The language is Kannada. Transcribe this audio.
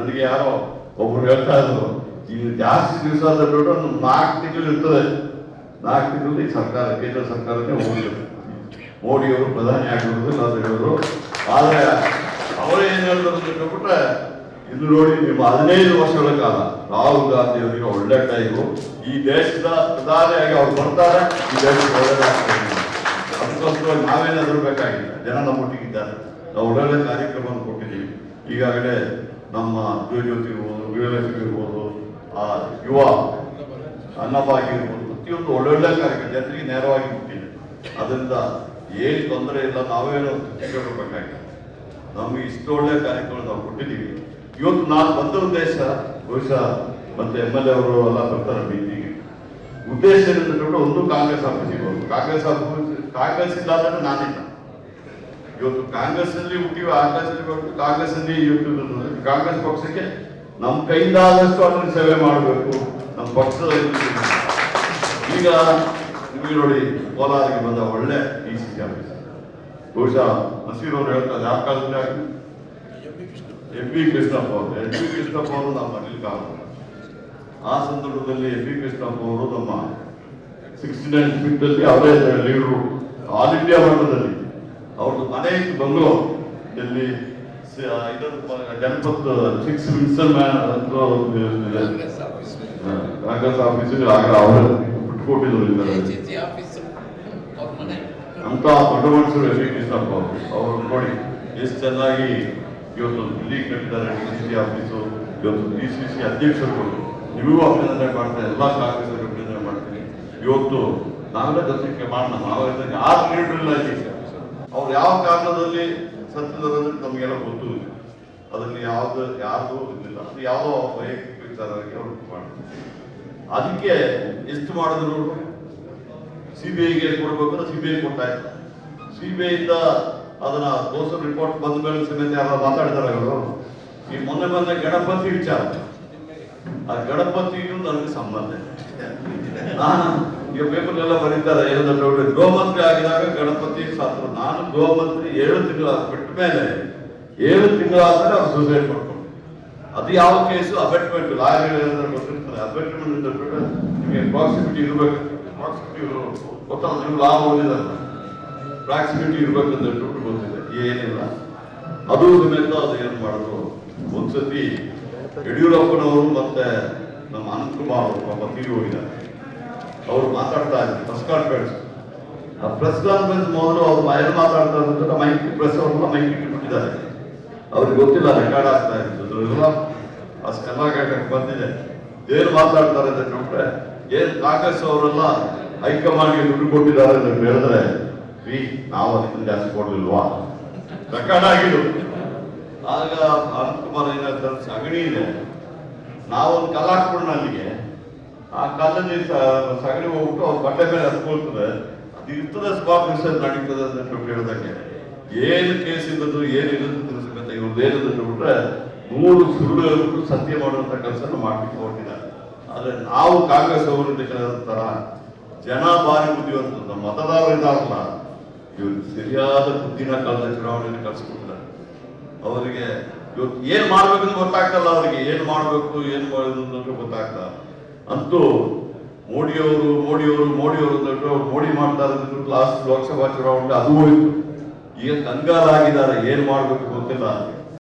ನನಗೆ ಯಾರೋ ಒಬ್ರು ಹೇಳ್ತಾ ಇದ್ರು ಈಗ ಜಾಸ್ತಿ ದಿವಸ ಬಿಟ್ಟು ನಾಲ್ಕು ತಿಂಗಳು ಇರ್ತದೆ. ನಾಲ್ಕು ತಿಂಗಳಲ್ಲಿ ಸರ್ಕಾರ, ಕೇಂದ್ರ ಸರ್ಕಾರಕ್ಕೆ ಹೋಗಬೇಕು ಮೋದಿಯವರು ಪ್ರಧಾನಿ ಆಗಿರೋದು ನಾವು ಹೇಳೋರು ಆದರೆ ಅವರೇ ಏನು ಹೇಳಿದ್ರು ಅಂತ ಹೇಳ್ಬಿಟ್ರೆ ಇದು ನೋಡಿ, ನಿಮ್ಮ ಹದಿನೈದು ವರ್ಷಗಳ ಕಾಲ ರಾಹುಲ್ ಗಾಂಧಿ ಅವರಿಗೆ ಒಳ್ಳೆ ಟೈಮು ಈ ದೇಶದ ಪ್ರಧಾನಿಯಾಗಿ ಅವ್ರು ಬರ್ತಾರೆ, ಈ ದೇಶಕ್ಕೆ ಒಳ್ಳೆದಾಗ್ತದೆ ಅದಕ್ಕೋಸ್ಕರ ನಾವೇನಾದರೂ ಬೇಕಾಗಿಲ್ಲ. ಜನ ನಮ್ಮೊಟ್ಟಿಗಿದ್ದಾರೆ ನಾವು ಒಳ್ಳೊಳ್ಳೆ ಕಾರ್ಯಕ್ರಮವನ್ನು ಕೊಟ್ಟಿದ್ದೀವಿ. ಈಗಾಗಲೇ ನಮ್ಮ ಜ್ಯೋತಿ ಇರ್ಬೋದು ವಿಜಯಲಕ್ಷ್ಮಿ ಇರ್ಬೋದು ಆ ಯುವ ಅನ್ನಭಾಗ್ಯ ಇರ್ಬೋದು ಪ್ರತಿಯೊಂದು ಒಳ್ಳೊಳ್ಳೆ ಕಾರ್ಯಕ್ರಮ ಜನರಿಗೆ ನೇರವಾಗಿ ಮುಟ್ಟಿದೆ. ಅದರಿಂದ ಏನು ತೊಂದರೆ ಇಲ್ಲ ನಾವೇನು ತಿಳ್ಕೊಳ್ಬೇಕಾಗಿಲ್ಲ ನಮಗೆ ಇಷ್ಟು ಒಳ್ಳೆ ಕಾರ್ಯಕ್ರಮ ನಾವು ಕೊಟ್ಟಿದ್ದೀವಿ. ಇವತ್ತು ನಾನು ಬಂದ ಉದ್ದೇಶ, ಬಹುಶಃ ಮತ್ತೆ ಎಂ ಎಲ್ ಎ ಅವರು ಎಲ್ಲ ಬರ್ತಾರೆ ಮೀಟಿಂಗ್ ಉದ್ದೇಶ ಒಂದು ಕಾಂಗ್ರೆಸ್ ಆಫೀಸಿಗೆ ಹೋಗೋದು ಕಾಂಗ್ರೆಸ್ ಆಫೀಸ್, ಕಾಂಗ್ರೆಸ್ ಇಲ್ಲ ಅಂದ್ರೆ ನಾನಿಲ್ಲ. ಇವತ್ತು ಕಾಂಗ್ರೆಸ್ ಅಲ್ಲಿ ಹುಟ್ಟಿವಿ ಕಾಂಗ್ರೆಸ್ ಅಲ್ಲಿ ಹೊರಟು ಕಾಂಗ್ರೆಸ್ ಅಲ್ಲಿ ಕಾಂಗ್ರೆಸ್ ಪಕ್ಷಕ್ಕೆ ನಮ್ಮ ಕೈಯಿಂದ ಆದಷ್ಟು ಅದನ್ನು ಸೇವೆ ಮಾಡಬೇಕು. ನಮ್ಮ ಪಕ್ಷದ ಈಗ ನಿಮಗೆ ನೋಡಿ ಕೋಲಾರಿಗೆ ಬಂದ ಒಳ್ಳೆ ಡಿ ಸಿ ಸಿ ಆಫೀಸ್ ಬಹುಶಃ ನಸೀರ್ ಅವರು ಹೇಳ್ತಾರೆ ಯಾವ ಕಾಲದಲ್ಲಿ ಆಗಿ ಎಂ ಪಿ ಕೃಷ್ಣಪ್ಪ ಅವರು. ಎಂ ಪಿ ಕೃಷ್ಣಪ್ಪ ಅವರು ನಮ್ಮ ಅನಿಲ್ ಕಾಮ ಆ ಸಂದರ್ಭದಲ್ಲಿ ಎಂ ಪಿ ಕೃಷ್ಣಪ್ಪ ಅವರು ನಮ್ಮ ಸಿಕ್ಸ್ಟಿ ನೈನ್ ಫೀಟ್ ಅಲ್ಲಿ ಅವರೇ ಲೀಡರು ಆಲ್ ಇಂಡಿಯಾ ಮಟ್ಟದಲ್ಲಿ. ಅವ್ರದ್ದು ಮನೆ ಇತ್ತು ಬಂಗಳೂರು. ಇಲ್ಲಿ ಜನಪತ್ ಜನಪದ ಸಿಕ್ಸ್ ಮಿನಿಸ್ಟರ್ ಕಾಂಗ್ರೆಸ್ ಆಗ ಅವರು ಬಿಟ್ಕೊಟ್ಟಿದ್ರು ಅಂತ ದೊಡ್ಡ ಮನುಷ್ಯರು ಎಲ್ಲಿ ಕೃಷ್ಣಪ್ಪ ಅವರು? ನೋಡಿ ಎಷ್ಟು ಚೆನ್ನಾಗಿ ಇವತ್ತು ಇಲ್ಲಿ ಕಟ್ಟಿದ್ದಾರೆ ಡಿ ಸಿ ಸಿ ಆಫೀಸು. ಇವತ್ತು ಡಿ ಸಿ ಸಿ ಅಧ್ಯಕ್ಷರು ನಿಮಗೂ ಅಭಿನಂದನೆ ಮಾಡ್ತಾರೆ ಎಲ್ಲ ಕಾಂಗ್ರೆಸ್ ಅಭಿನಂದನೆ ಮಾಡ್ತೀನಿ. ಇವತ್ತು ನಾವೆಲ್ಲ ಜೊತೆಗೆ ಮಾಡೋಣ. ನಾವೆಲ್ಲ ಯಾರು ಇಲ್ಲ ಇಲ್ಲಿ. ಅವ್ರು ಯಾವ ಕಾರಣದಲ್ಲಿ ಸತ್ತಿದ್ದಾರೆ ಅಂದ್ರೆ ನಮಗೆಲ್ಲ ಗೊತ್ತು ಇಲ್ಲ. ಅದರಲ್ಲಿ ಯಾವ್ದು, ಯಾರ್ದು ಇದಿಲ್ಲ. ಅದು ಯಾವುದೋ ವೈಯಕ್ತಿಕ ವಿಚಾರಕ್ಕೆ ಅವರು ಅದಕ್ಕೆ ಎಷ್ಟು ಮಾಡಿದ್ರು ಸಿ ಬಿ ಐಗೆ ಕೊಡಬೇಕು ಐ ಕೊಡ್ತಾ ಇತ್ತು ಬಿ ಇಂದ ಅದನ್ನ ದೋಸ್ ರಿಪೋರ್ಟ್ ಬಂದ ಮೇಲೆ ಸಮೇತ ಯಾರು ಮಾತಾಡಿದಾರೆ ಅವರು ಈ ಮೊನ್ನೆ ಮೊನ್ನೆ ಗಣಪತಿ ವಿಚಾರ. ಆ ಗಣಪತಿಗೂ ನನಗೆ ಸಂಬಂಧ. ನಾನು ಈಗ ಪೇಪರ್ ಎಲ್ಲ ಬರೀತಾರೆ ಏನಂದ್ರೆ ಡೌಟ್ ಗೃಹಮಂತ್ರಿ ಆಗಿದಾಗ ಗಣಪತಿ ಸಾತ್ರ. ನಾನು ಗೃಹಮಂತ್ರಿ ಏಳು ತಿಂಗಳ ಬಿಟ್ಟ ಮೇಲೆ ಏಳು ತಿಂಗಳಾದ್ಮೇಲೆ ಅವ್ರು ಸೂಸೈಡ್ ಮಾಡ್ಕೊಂಡು ಅದು ಯಾವ ಕೇಸು ಅಬೆಟ್ಮೆಂಟ್ ಲಾಯರ್ ಗೊತ್ತಿರ್ತಾರೆ. ಅಬೆಟ್ಮೆಂಟ್ ಅಂತ ಬಿಟ್ರೆ ನಿಮಗೆ ಪ್ರಾಕ್ಸಿಮಿಟಿ ಇರಬೇಕು. ಪ್ರಾಕ್ಸಿಮಿಟಿ ಗೊತ್ತಲ್ಲ, ನೀವು ಲಾ ಓದಿದಲ್ಲ ಪ್ರಾಕ್ಸಿಮಿಟಿ ಅಂತ ಹೇಳ್ಬಿಟ್ಟು ಗೊತ್ತಿದೆ. ಏನಿಲ್ಲ. ಅದು ಸಮೇತ ಅದು ಏನು ಮಾಡಿದ್ರು? ಒಂದ್ಸತಿ ಯಡಿಯೂರಪ್ಪನವರು ಮತ್ತೆ ನಮ್ಮ ಅನಂತಕುಮಾರ್ ಅವರು ಪಾಪ ತೀರಿ ಹೋಗಿದ್ದಾರೆ ಅವರು ಮಾತಾಡ್ತಾ ಇದ್ರು. ಪ್ರೆಸ್ ಕಾನ್ಫರೆನ್ಸ್ ಆ ಪ್ರೆಸ್ ಕಾನ್ಫರೆನ್ಸ್ ಮೊದಲು ಅವ್ರು ಏನು ಮಾತಾಡ್ತಾ ಇದ್ರು ಮೈಕ್ ಪ್ರೆಸ್ ಅವ್ರನ್ನ ಮೈಕ್ ಇಟ್ಬಿಟ್ಟಿದ್ದಾರೆ. ಅವ್ರಿಗೆ ಗೊತ್ತಿಲ್ಲ ರೆಕಾರ್ಡ್ ಆಗ್ತಾ ಇತ್ತು. ಆ ಕೇಳಕ್ಕೆ ಬಂದಿದೆ. ಏನು ಮಾತಾಡ್ತಾರೆ ಅಂತ ನೋಡ್ರೆ ಏನ್ ಕಾಂಗ್ರೆಸ್ ಅವರೆಲ್ಲ ಹೈಕಮಾಂಡ್ಗೆ ದುಡ್ಡು ಕೊಟ್ಟಿದ್ದಾರೆ ಅಂತ ಹೇಳಿದ್ರೆ ವಿ, ನಾವು ಅದಕ್ಕಿಂತ ಜಾಸ್ತಿ ಕೊಡ್ಲಿಲ್ವಾ? ರೆಕಾರ್ಡ್ ಆಗಿದ್ದು. ಆಗ ಅನಂತಕುಮಾರ್ ಕುಮಾರ್ ಏನಾಗ್ತಾರೆ ಸಗಣಿ ಇದೆ. ನಾವೊಂದು ಕಲ್ಲು ಹಾಕ್ಬಿಡೋಣ ಅಲ್ಲಿಗೆ ಆ ಕಾಲದಲ್ಲಿ ಸಗಣಿ ಹೋಗ್ಬಿಟ್ಟು ಅವ್ರ ಬಟ್ಟೆ ಮೇಲೆ ಹತ್ಕೊಳ್ತದೆ. ಅದು ಇರ್ತದೆ ಸ್ಪಾಟ್ ರಿಸರ್ಚ್ ನಡೀತದೆ ಅಂತ ಹೇಳ್ದಂಗೆ. ಏನು ಕೇಸ್ ಇದ್ದದ್ದು, ಏನು ಇರೋದು ತಿಳಿಸ್ಬೇಕಂತ ಇವ್ರದ್ದು ಏನಂತ ಬಿಟ್ರೆ ನೂರು ಸುಳ್ಳು ಸತ್ಯ ಮಾಡುವಂತ ಕೆಲಸ ಮಾಡ್ಲಿಕ್ಕೆ ಹೊರಟಿದ್ದಾರೆ. ಆದ್ರೆ ನಾವು ಕಾಂಗ್ರೆಸ್ ಅವರು ತರ ಜನ ಬಾರಿ ಬುದ್ಧಿವಂತ ಮತದಾರರು ಇದಾರಲ್ಲ ಇವ್ರು ಸರಿಯಾದ ಬುದ್ಧಿನ ಕಾಲದ ಚುನಾವಣೆಯನ್ನು ಕಳ್ಸಿಕೊಟ್ಟಿದ್ದಾರೆ ಅವರಿಗೆ ಇವತ್ತು ಏನ್ ಮಾಡ್ಬೇಕಂತ ಗೊತ್ತಾಗ್ತಲ್ಲ ಅವರಿಗೆ ಏನ್ ಮಾಡ್ಬೇಕು, ಏನ್ ಮಾಡೋದು ಗೊತ್ತಾಗ್ತಾ ಅಂತೂ ಮೋಡಿಯವರು ಮೋಡಿಯವರು ಮೋಡಿಯವರು ಅಂತ ಮೋಡಿ ಮಾಡ್ತಾರೆ ಲಾಸ್ಟ್ ಲೋಕಸಭಾ ಚುನಾವಣೆ ಅದು ಹೋಯ್ತು. ಈಗ ಕಂಗಾಲಾಗಿದ್ದಾರೆ, ಏನ್ ಮಾಡ್ಬೇಕು ಗೊತ್ತಿಲ್ಲ.